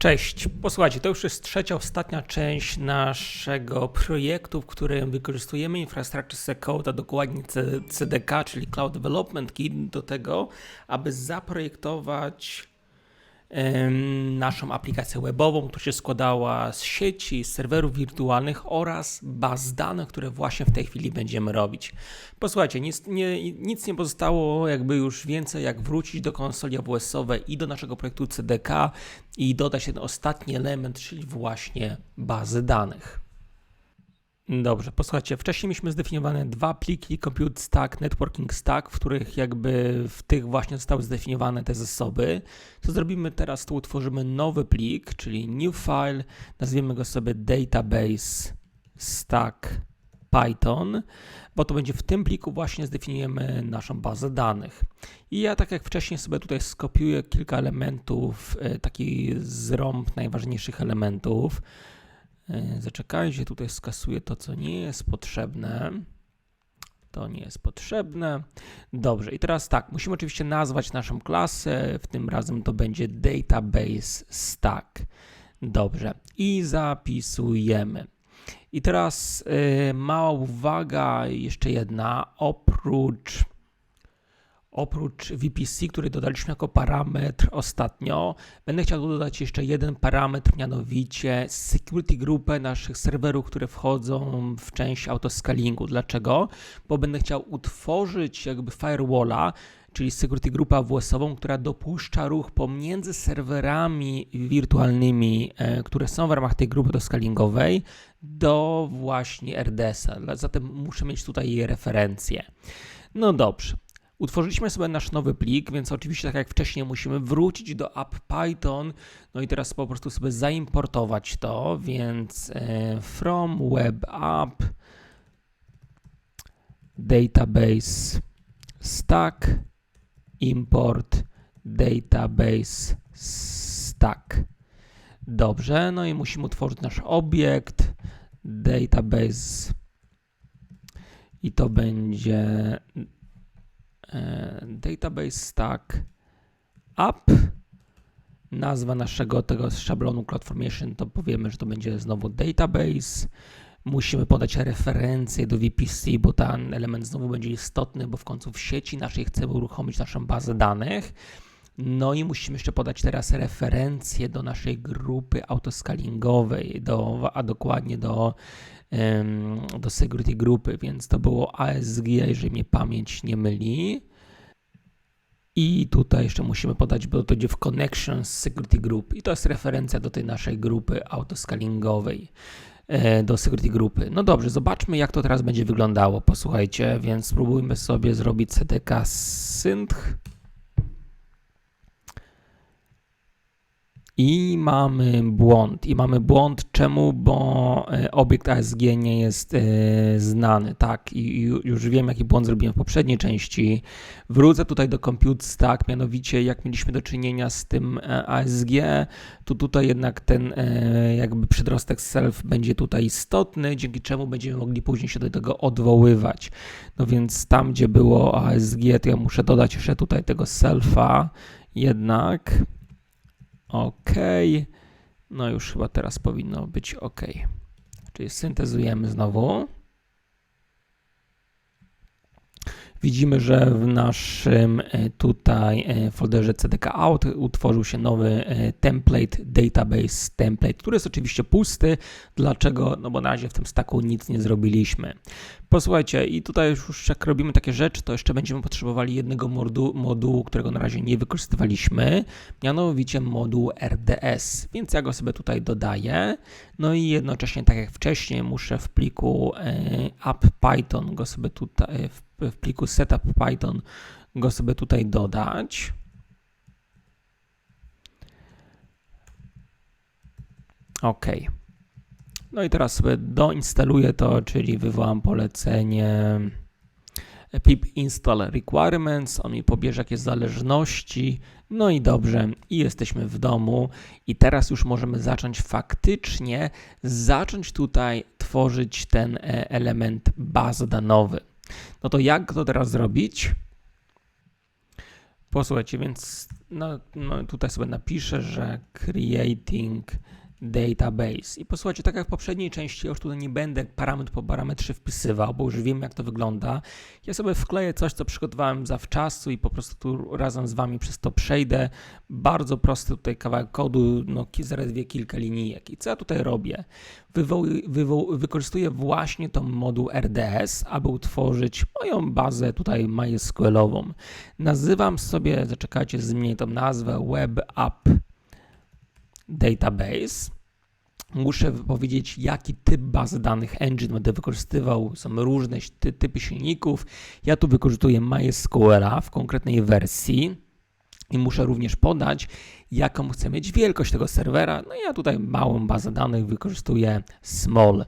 Cześć. Posłuchajcie, to już jest trzecia, ostatnia część naszego projektu, w którym wykorzystujemy Infrastructure as Code, a dokładnie CDK, czyli Cloud Development Kit, do tego, aby zaprojektować naszą aplikację webową, która się składała z sieci, z serwerów wirtualnych oraz baz danych, które właśnie w tej chwili będziemy robić. Posłuchajcie, nic nie, nic nie pozostało jakby już więcej jak wrócić do konsoli AWS-owej i do naszego projektu CDK i dodać ten ostatni element, czyli właśnie bazy danych. Dobrze, posłuchajcie, wcześniej mieliśmy zdefiniowane dwa pliki Compute Stack, Networking Stack, w których jakby w tych właśnie zostały zdefiniowane te zasoby. Co zrobimy teraz, to utworzymy nowy plik, czyli new file, nazwiemy go sobie database stack Python, bo to będzie w tym pliku właśnie zdefiniujemy naszą bazę danych. I ja tak jak wcześniej sobie tutaj skopiuję kilka elementów, e, taki zrąb najważniejszych elementów. E, zaczekajcie, tutaj skasuję to, co nie jest potrzebne. To nie jest potrzebne. Dobrze, i teraz tak, musimy oczywiście nazwać naszą klasę. W tym razem to będzie database stack. Dobrze, i zapisujemy. I teraz yy, mała uwaga, jeszcze jedna. Oprócz Oprócz VPC, który dodaliśmy jako parametr ostatnio, będę chciał dodać jeszcze jeden parametr, mianowicie security grupę naszych serwerów, które wchodzą w część autoscalingu. Dlaczego? Bo będę chciał utworzyć jakby firewalla, czyli security grupę AWS-ową, która dopuszcza ruch pomiędzy serwerami wirtualnymi, e, które są w ramach tej grupy autoscalingowej, do właśnie RDS-a. Zatem muszę mieć tutaj referencję. No dobrze. Utworzyliśmy sobie nasz nowy plik, więc oczywiście tak jak wcześniej musimy wrócić do app Python, no i teraz po prostu sobie zaimportować to, więc e, from web app database stack import database stack. Dobrze, no i musimy utworzyć nasz obiekt database i to będzie database stack app. Nazwa naszego tego szablonu CloudFormation to powiemy, że to będzie znowu database. Musimy podać referencję do VPC, bo ten element znowu będzie istotny, bo w końcu w sieci naszej chcemy uruchomić naszą bazę danych. No i musimy jeszcze podać teraz referencję do naszej grupy autoscalingowej, do, a dokładnie do do security grupy, więc to było ASG, jeżeli mnie pamięć nie myli. I tutaj jeszcze musimy podać, bo to będzie w Connections Security Group i to jest referencja do tej naszej grupy autoscalingowej e, do security grupy. No dobrze, zobaczmy jak to teraz będzie wyglądało. Posłuchajcie, więc spróbujmy sobie zrobić CTK synth I mamy błąd. I mamy błąd czemu? Bo e, obiekt ASG nie jest e, znany. Tak, i już wiem, jaki błąd zrobiłem w poprzedniej części. Wrócę tutaj do Compute Stack, mianowicie jak mieliśmy do czynienia z tym e, ASG, to tutaj jednak ten jakby przedrostek self będzie tutaj istotny, dzięki czemu będziemy mogli później się do tego odwoływać. No więc tam, gdzie było ASG, to ja muszę dodać jeszcze tutaj tego selfa jednak. OK. No już chyba teraz powinno być OK. Czyli syntezujemy znowu. Widzimy, że w naszym e, tutaj e, folderze CDK Out utworzył się nowy e, template, database template, który jest oczywiście pusty. Dlaczego? No bo na razie w tym stacku nic nie zrobiliśmy. Posłuchajcie, i tutaj już jak robimy takie rzeczy, to jeszcze będziemy potrzebowali jednego modu, modułu, którego na razie nie wykorzystywaliśmy, mianowicie moduł RDS, więc ja go sobie tutaj dodaję. No i jednocześnie, tak jak wcześniej, muszę w pliku app Python go sobie tutaj, w w pliku setup Python go sobie tutaj dodać. OK. No i teraz sobie doinstaluję to, czyli wywołam polecenie pip install requirements, on mi pobierze jakieś zależności, no i dobrze, i jesteśmy w domu i teraz już możemy zacząć faktycznie, zacząć tutaj tworzyć ten e, element danowy. No to jak to teraz zrobić? Posłuchajcie, więc no, no, tutaj sobie napiszę, że creating database. I posłuchajcie, tak jak w poprzedniej części, już tutaj nie będę parametr po parametrze wpisywał, bo już wiem, jak to wygląda. Ja sobie wkleję coś, co przygotowałem zawczasu i po prostu tu razem z Wami przez to przejdę. Bardzo prosty tutaj kawałek kodu, no zaledwie kilka linijek. I co ja tutaj robię? Wykorzystuję właśnie tą moduł RDS, aby utworzyć moją bazę tutaj MySQLową. Nazywam sobie, zaczekajcie, zmienię tą nazwę Web App database. Muszę powiedzieć, jaki typ bazy danych engine będę wykorzystywał. Są różne ty typy silników. Ja tu wykorzystuję MySQL'a w konkretnej wersji i muszę również podać, jaką chcę mieć wielkość tego serwera. No ja tutaj małą bazę danych wykorzystuję small.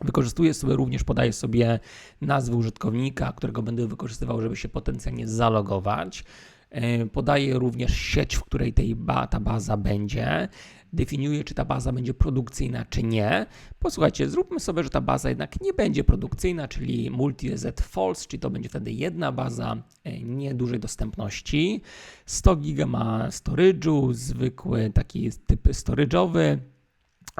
Wykorzystuję sobie również, podaję sobie nazwę użytkownika, którego będę wykorzystywał, żeby się potencjalnie zalogować. E, podaję również sieć, w której tej ba, ta baza będzie. Definiuję, czy ta baza będzie produkcyjna, czy nie. Posłuchajcie, zróbmy sobie, że ta baza jednak nie będzie produkcyjna, czyli multi-z false, czyli to będzie wtedy jedna baza e, niedużej dostępności. 100 giga ma storage'u, zwykły taki typ storage'owy.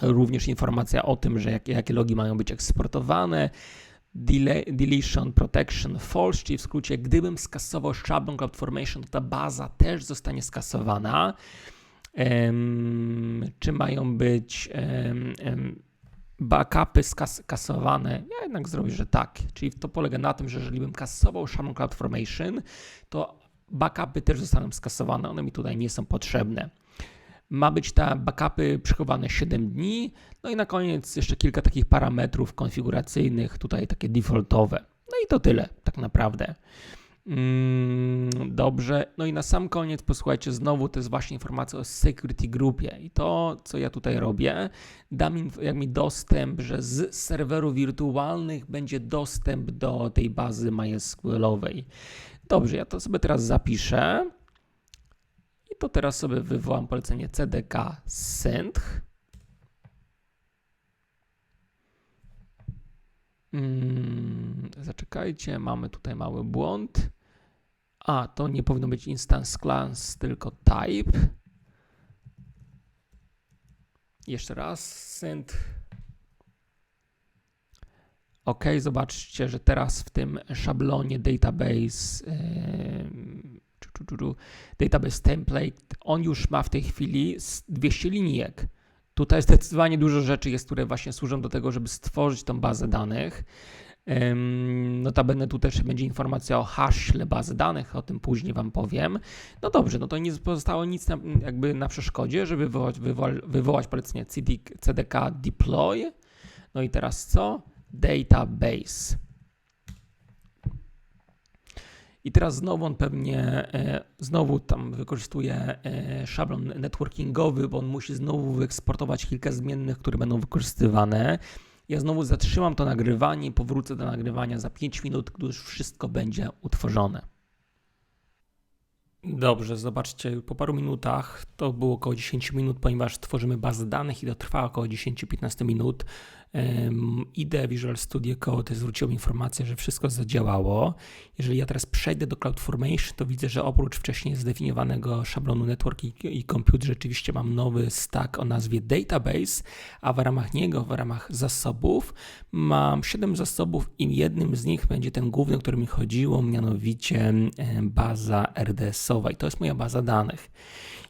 Również informacja o tym, że jakie, logi mają być eksportowane deletion protection false, czyli w skrócie, gdybym skasował szablon CloudFormation, to ta baza też zostanie skasowana. Um, czy mają być um, backupy skasowane? Ja jednak zrobię, że tak. Czyli to polega na tym, że jeżeli bym kasował szablon CloudFormation, to backupy też zostaną skasowane. One mi tutaj nie są potrzebne. Ma być te backupy przechowane 7 dni. No i na koniec jeszcze kilka takich parametrów konfiguracyjnych, tutaj takie defaultowe. No i to tyle, tak naprawdę. Mm, dobrze. No i na sam koniec posłuchajcie, znowu to jest właśnie informacja o security grupie. I to, co ja tutaj robię, dam im jak mi dostęp, że z serwerów wirtualnych będzie dostęp do tej bazy MySQL-owej. Dobrze, ja to sobie teraz zapiszę to teraz sobie wywołam polecenie cdk synth. Hmm, zaczekajcie, mamy tutaj mały błąd. A, to nie powinno być instance class, tylko type. Jeszcze raz, synth. OK, zobaczcie, że teraz w tym szablonie database yy, database template, on już ma w tej chwili 200 linijek. Tutaj zdecydowanie dużo rzeczy jest, które właśnie służą do tego, żeby stworzyć tą bazę danych. Notabene tu też będzie informacja o haśle bazy danych, o tym później Wam powiem. No dobrze, no to nie pozostało nic na, jakby na przeszkodzie, żeby wywołać, wywołać, wywołać polecenie cdk deploy. No i teraz co? Database. I teraz znowu on pewnie, e, znowu tam wykorzystuje e, szablon networkingowy, bo on musi znowu wyeksportować kilka zmiennych, które będą wykorzystywane. Ja znowu zatrzymam to nagrywanie i powrócę do nagrywania za 5 minut, gdy już wszystko będzie utworzone. Dobrze, zobaczcie, po paru minutach, to było około 10 minut, ponieważ tworzymy bazę danych i to trwa około 10-15 minut. Idę Visual Studio Code, zwróciło informację, że wszystko zadziałało. Jeżeli ja teraz przejdę do CloudFormation, to widzę, że oprócz wcześniej zdefiniowanego szablonu Network i, i Compute, rzeczywiście mam nowy stack o nazwie Database, a w ramach niego, w ramach zasobów, mam 7 zasobów i jednym z nich będzie ten główny, o który mi chodziło, mianowicie baza RDS-owa i to jest moja baza danych.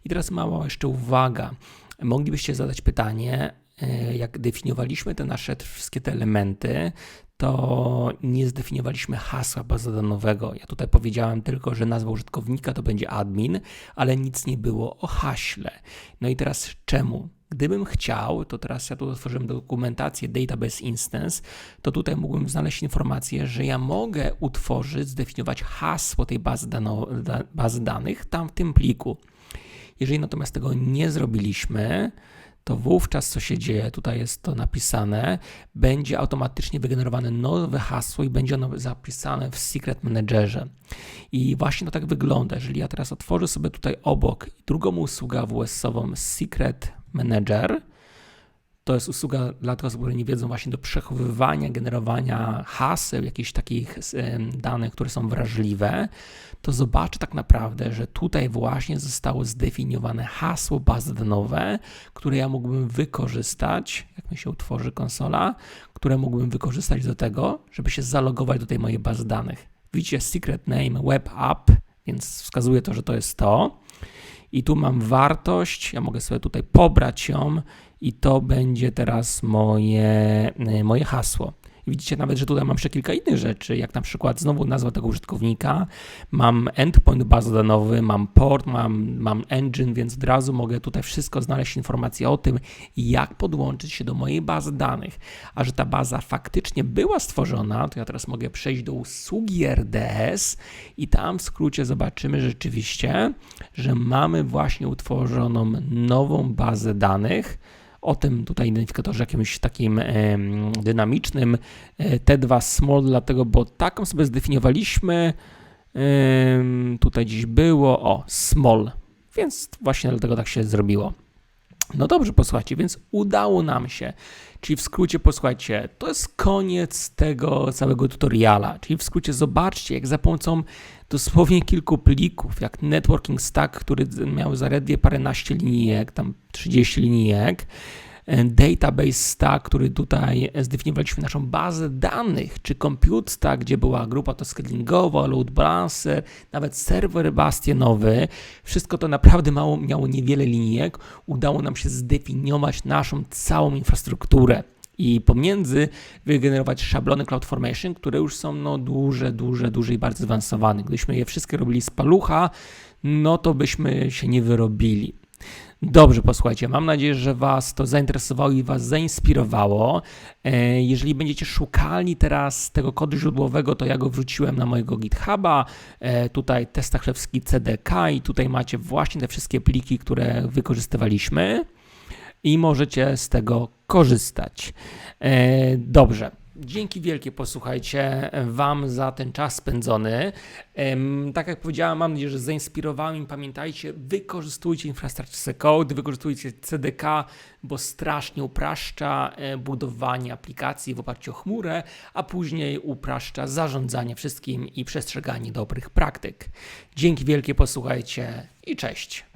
I teraz mała jeszcze uwaga. Moglibyście zadać pytanie, jak definiowaliśmy te nasze wszystkie te elementy, to nie zdefiniowaliśmy hasła bazodanowego. Ja tutaj powiedziałem tylko, że nazwa użytkownika to będzie admin, ale nic nie było o haśle. No i teraz czemu? Gdybym chciał, to teraz ja tu otworzyłem dokumentację Database Instance, to tutaj mógłbym znaleźć informację, że ja mogę utworzyć, zdefiniować hasło tej bazy, dano, bazy danych tam w tym pliku. Jeżeli natomiast tego nie zrobiliśmy, to wówczas co się dzieje, tutaj jest to napisane, będzie automatycznie wygenerowane nowe hasło i będzie ono zapisane w Secret Managerze. I właśnie to tak wygląda. Jeżeli ja teraz otworzę sobie tutaj obok drugą usługę AWS-ową Secret Manager, To jest usługa dla tych osób, które nie wiedzą właśnie do przechowywania, generowania haseł, jakichś takich danych, które są wrażliwe, to zobaczę tak naprawdę, że tutaj właśnie zostało zdefiniowane hasło bazowe, które ja mógłbym wykorzystać, jak mi się utworzy konsola, które mógłbym wykorzystać do tego, żeby się zalogować do tej mojej bazy danych. Widzicie secret name web app, więc wskazuje to, że to jest to. I tu mam wartość, ja mogę sobie tutaj pobrać ją i to będzie teraz moje, y, moje hasło. Widzicie nawet, że tutaj mam jeszcze kilka innych rzeczy, jak na przykład znowu nazwa tego użytkownika, mam endpoint bazodanowy, mam port, mam, mam engine, więc od razu mogę tutaj wszystko znaleźć informacje o tym, jak podłączyć się do mojej bazy danych. A że ta baza faktycznie była stworzona, to ja teraz mogę przejść do usługi RDS i tam w skrócie zobaczymy rzeczywiście, że mamy właśnie utworzoną nową bazę danych o tym tutaj identyfikatorze jakimś takim dynamicznym e, T2 small, dlatego, bo taką sobie zdefiniowaliśmy. tutaj dziś było, o, small, więc właśnie dlatego tak się zrobiło. No dobrze, posłuchajcie, więc udało nam się. Czyli w skrócie, posłuchajcie, to jest koniec tego całego tutoriala. Czyli w skrócie, zobaczcie, jak za pomocą dosłownie kilku plików, jak Networking Stack, który miał zaledwie paręnaście linijek, tam 30 linijek, Database Stack, który tutaj zdefiniowaliśmy naszą bazę danych, czy Compute Stack, gdzie była grupa to scalingowa, load balancer, nawet serwer bastionowy. Wszystko to naprawdę mało, miało niewiele linijek. Udało nam się zdefiniować naszą całą infrastrukturę i pomiędzy wygenerować szablony CloudFormation, które już są no, duże, duże, duże i bardzo zaawansowane. Gdybyśmy je wszystkie robili z palucha, no to byśmy się nie wyrobili. Dobrze, posłuchajcie, mam nadzieję, że Was to zainteresowało i Was zainspirowało. E, Jeżeli będziecie szukali teraz tego kodu źródłowego, to ja go wrzuciłem na mojego GitHuba. E, Tutaj Testachlewski CDK i tutaj macie właśnie te wszystkie pliki, które wykorzystywaliśmy i możecie z tego korzystać. E, Dobrze. Dzięki wielkie, posłuchajcie, Wam za ten czas spędzony. Tak jak powiedziałem, mam nadzieję, że zainspirowałem pamiętajcie, wykorzystujcie infrastrukturę code, wykorzystujcie CDK, bo strasznie upraszcza e, budowanie aplikacji w oparciu o chmurę, a później upraszcza zarządzanie wszystkim i przestrzeganie dobrych praktyk. Dzięki wielkie, posłuchajcie i cześć.